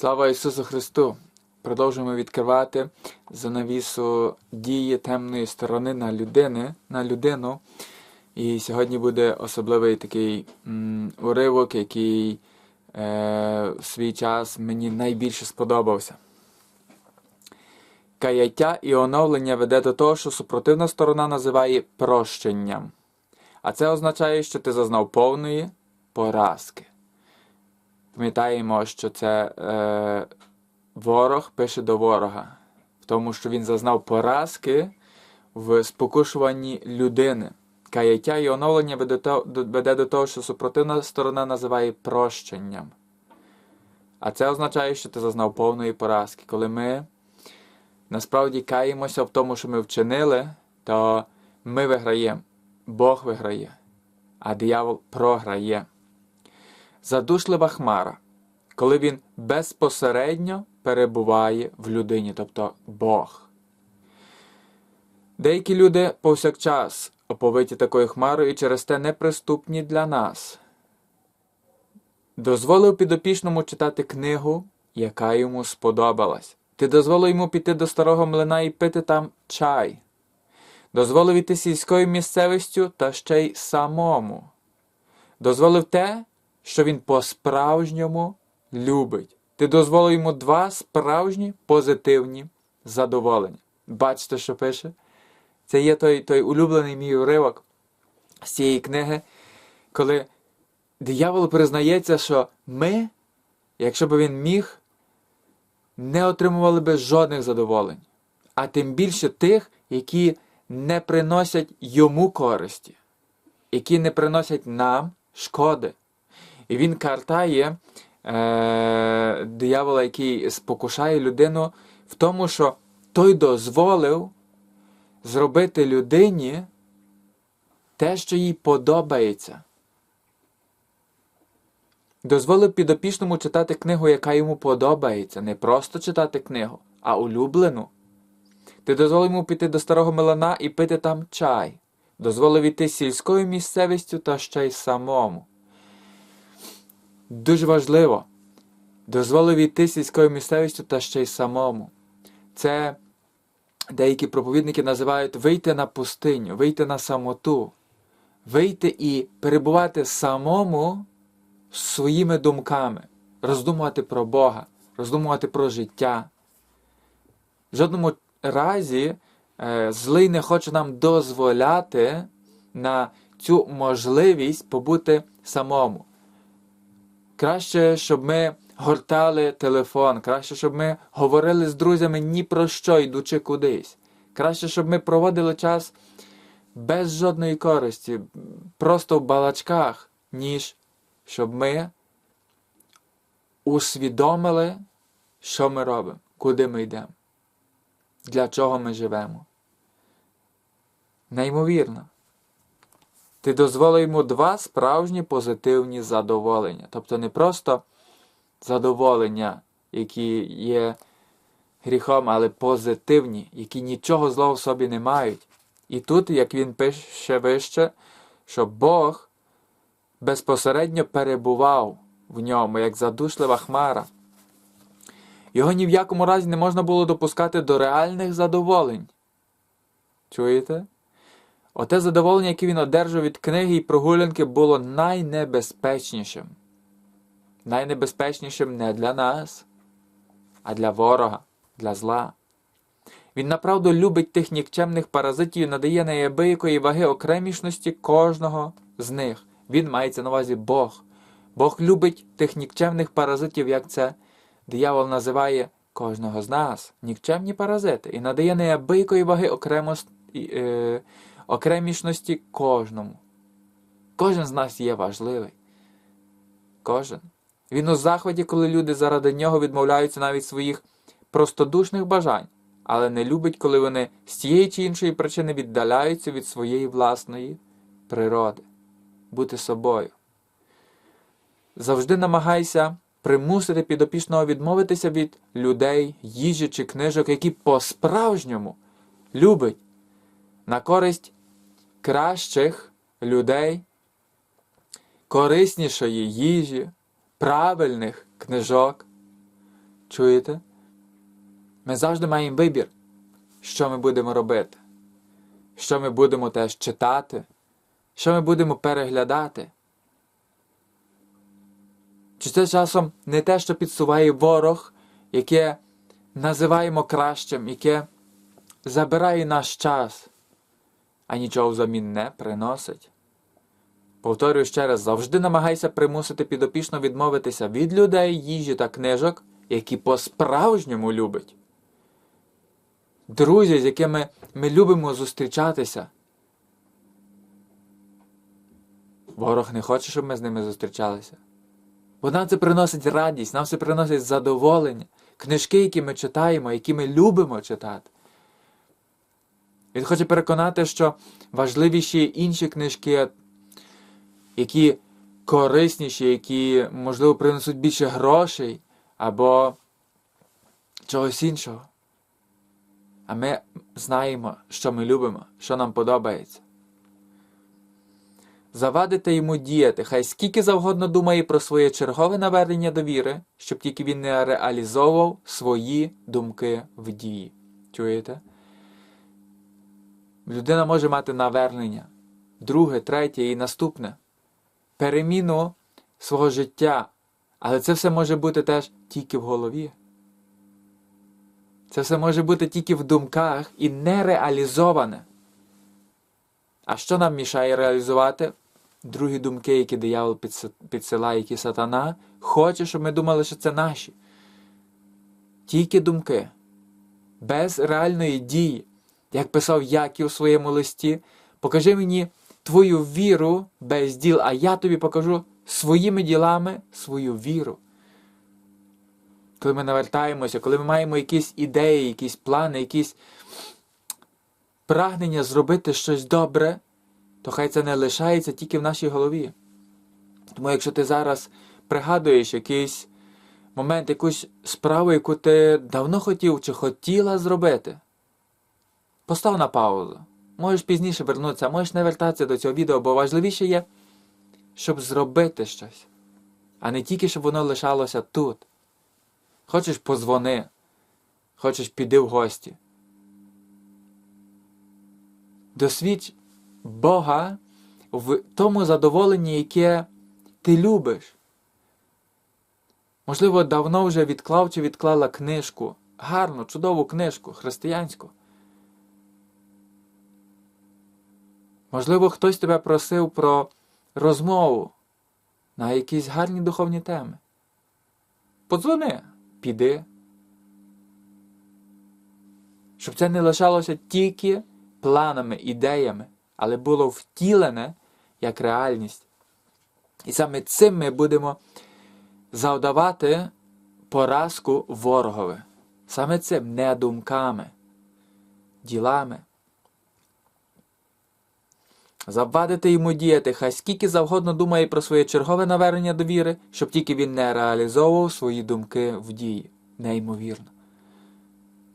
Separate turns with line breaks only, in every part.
Слава Ісусу Христу! Продовжуємо відкривати занавісу дії темної сторони на людини, на людину. І сьогодні буде особливий такий м, уривок, який е, в свій час мені найбільше сподобався. Каяття і оновлення веде до того, що супротивна сторона називає прощенням. А це означає, що ти зазнав повної поразки. Пам'ятаємо, що це е, ворог пише до ворога, в тому, що він зазнав поразки в спокушуванні людини. Каяття і оновлення веде, до того, що супротивна сторона називає прощенням. А це означає, що ти зазнав повної поразки. Коли ми насправді каємося в тому, що ми вчинили, то ми виграємо, Бог виграє, а диявол програє задушлива хмара, коли він безпосередньо перебуває в людині, тобто Бог. Деякі люди повсякчас оповиті такою хмарою і через те неприступні для нас. Дозволив підопічному читати книгу, яка йому сподобалась. Ти дозволив йому піти до старого млина і пити там чай. Дозволив іти сільською місцевістю та ще й самому. Дозволив те, що він по-справжньому любить. Ти дозволив йому два справжні позитивні задоволення. Бачите, що пише? Це є той той улюблений мій уривок з цієї книги, коли диявол признається, що ми, якщо б він міг, не отримували би жодних задоволень, а тим більше тих, які не приносять йому користі, які не приносять нам шкоди. І він картає е, диявола, який спокушає людину в тому, що той дозволив зробити людині те, що їй подобається. Дозволив підопічному читати книгу, яка йому подобається. Не просто читати книгу, а улюблену. Ти дозволив йому піти до старого мелана і пити там чай. Дозволив іти сільською місцевістю та ще й самому. Дуже важливо. Дозволив іти сільською місцевістю та ще й самому. Це деякі проповідники називають вийти на пустиню, вийти на самоту, вийти і перебувати самому своїми думками, роздумувати про Бога, роздумувати про життя. В жодному разі е, злий не хоче нам дозволяти на цю можливість побути самому. Краще, щоб ми гортали телефон, краще, щоб ми говорили з друзями ні про що, йдучи кудись. Краще, щоб ми проводили час без жодної користі, просто в балачках, ніж щоб ми усвідомили, що ми робимо, куди ми йдемо, для чого ми живемо. Неймовірно. Ти дозволив йому два справжні позитивні задоволення. Тобто не просто задоволення, які є гріхом, але позитивні, які нічого злого в собі не мають. І тут, як він пише вище, що Бог безпосередньо перебував в ньому, як задушлива хмара. Його ні в якому разі не можна було допускати до реальних задоволень. Чуєте? Оте задоволення, яке він одержав від книги і прогулянки, було найнебезпечнішим. Найнебезпечнішим не для нас, а для ворога, для зла. Він направду любить тих нікчемних паразитів і надає неябиякої ваги окремішності кожного з них. Він мається на увазі Бог. Бог любить тих нікчемних паразитів, як це диявол називає кожного з нас, нікчемні паразити, і надає неябиякої ваги окремості. Е, окремішності кожному. Кожен з нас є важливий. Кожен. Він у захваті, коли люди заради нього відмовляються навіть своїх простодушних бажань, але не любить, коли вони з тієї чи іншої причини віддаляються від своєї власної природи, бути собою. Завжди намагайся примусити підопічного відмовитися від людей, їжі чи книжок, які по-справжньому любить на користь кращих людей, кориснішої їжі, правильних книжок, Чуєте? Ми завжди маємо вибір, що ми будемо робити, що ми будемо теж читати, що ми будемо переглядати. Чи це часом не те, що підсуває ворог, яке називаємо кращим, яке забирає наш час, а нічого взамін не приносить? Повторюю ще раз, завжди намагайся примусити підопічно відмовитися від людей, їжі та книжок, які по-справжньому любить. Друзі, з якими ми любимо зустрічатися. Ворог не хоче, щоб ми з ними зустрічалися. Бо нам це приносить радість, нам це приносить задоволення, книжки, які ми читаємо, які ми любимо читати. Він хоче переконати, що важливіші інші книжки, які корисніші, які, можливо, принесуть більше грошей або чогось іншого. А ми знаємо, що ми любимо, що нам подобається. Завадити йому діяти, хай скільки завгодно думає про своє чергове навернення до віри, щоб тільки він не реалізовував свої думки в дії. Чуєте? Людина може мати навернення, друге, третє і наступне, переміну свого життя, але це все може бути теж тільки в голові. Це все може бути тільки в думках і не реалізоване. А що нам мішає реалізувати? Другі думки, які диявол підсилає, які сатана хоче, щоб ми думали, що це наші. Тільки думки, без реальної дії, як писав Яків у своєму листі, покажи мені твою віру без діл, а я тобі покажу своїми ділами свою віру. Коли ми навертаємося, коли ми маємо якісь ідеї, якісь плани, якісь прагнення зробити щось добре, то хай це не лишається тільки в нашій голові. Тому якщо ти зараз пригадуєш якийсь момент, якусь справу, яку ти давно хотів чи хотіла зробити, постав на паузу. Можеш пізніше вернутися, можеш не вертатися до цього відео, бо важливіше є, щоб зробити щось, а не тільки, щоб воно лишалося тут. Хочеш позвони, хочеш піди в гості. Досвідч Бога в тому задоволенні, яке ти любиш. Можливо, давно вже відклав чи відклала книжку, гарну, чудову книжку, християнську. Можливо, хтось тебе просив про розмову на якісь гарні духовні теми. Подзвони, піди. Щоб це не лишалося тільки планами, ідеями але було втілене як реальність. І саме цим ми будемо завдавати поразку ворогові. Саме цим не думками, ділами. Завадити йому діяти, хай скільки завгодно думає про своє чергове навернення до віри, щоб тільки він не реалізовував свої думки в дії. Неймовірно.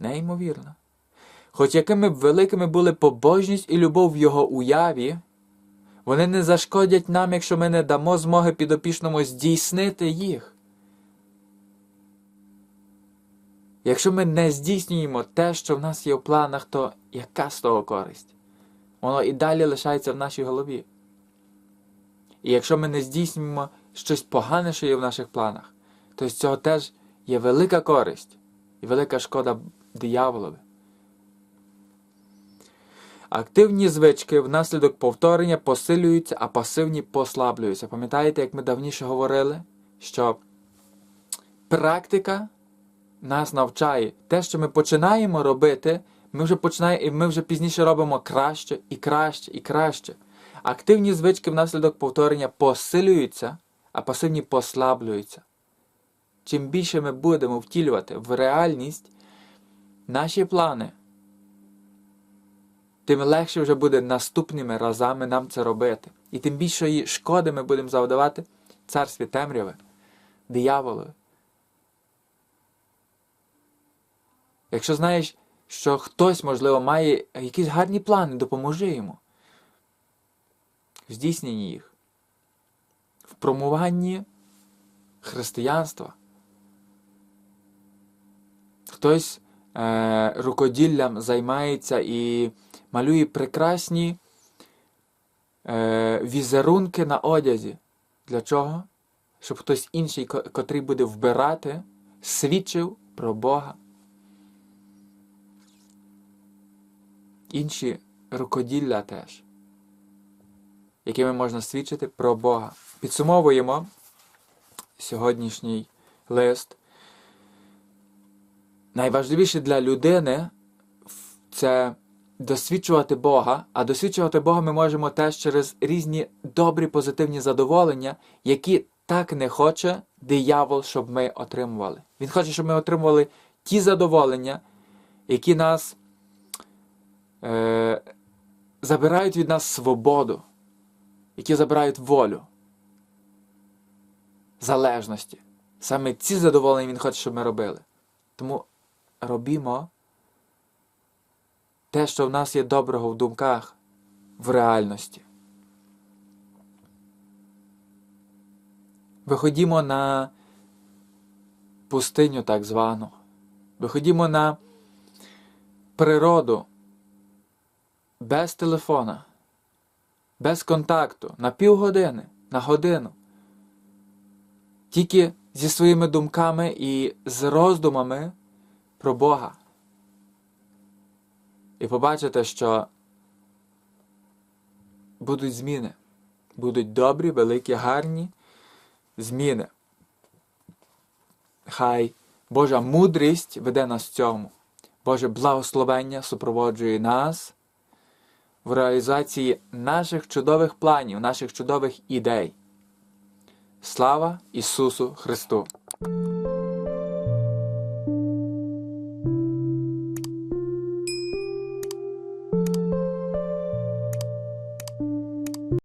Неймовірно. Хоч якими б великими були побожність і любов в його уяві, вони не зашкодять нам, якщо ми не дамо змоги підопічному здійснити їх. Якщо ми не здійснюємо те, що в нас є в планах, то яка з того користь? Воно і далі лишається в нашій голові. І якщо ми не здійснюємо щось погане, що є в наших планах, то з цього теж є велика користь і велика шкода дияволові. Активні звички внаслідок повторення посилюються, а пасивні послаблюються. Пам'ятаєте, як ми давніше говорили, що практика нас навчає. Те, що ми починаємо робити, ми вже починаємо, і ми вже пізніше робимо краще і краще і краще. Активні звички внаслідок повторення посилюються, а пасивні послаблюються. Чим більше ми будемо втілювати в реальність наші плани тим легше вже буде наступними разами нам це робити. І тим більшої шкоди ми будемо завдавати царстві темряви, дияволу. Якщо знаєш, що хтось, можливо, має якісь гарні плани, допоможи йому в здійсненні їх, в промуванні християнства. хтось е, рукоділлям займається і малює прекрасні е, візерунки на одязі. Для чого? Щоб хтось інший, ко- котрий буде вбирати, свідчив про Бога. Інші рукоділля теж, якими можна свідчити про Бога. Підсумовуємо сьогоднішній лист. Найважливіше для людини це досвідчувати Бога, а досвідчувати Бога ми можемо теж через різні добрі позитивні задоволення, які так не хоче диявол, щоб ми отримували. Він хоче, щоб ми отримували ті задоволення, які нас е, забирають від нас свободу, які забирають волю, залежності. Саме ці задоволення він хоче, щоб ми робили. Тому робімо те, що в нас є доброго в думках, в реальності. Виходімо на пустиню так звану. Виходімо на природу без телефона, без контакту, на півгодини, на годину. Тільки зі своїми думками і з роздумами про Бога. І побачите, що будуть зміни. Будуть добрі, великі, гарні зміни. Хай Божа мудрість веде нас в цьому. Боже благословення супроводжує нас в реалізації наших чудових планів, наших чудових ідей. Слава Ісусу Христу!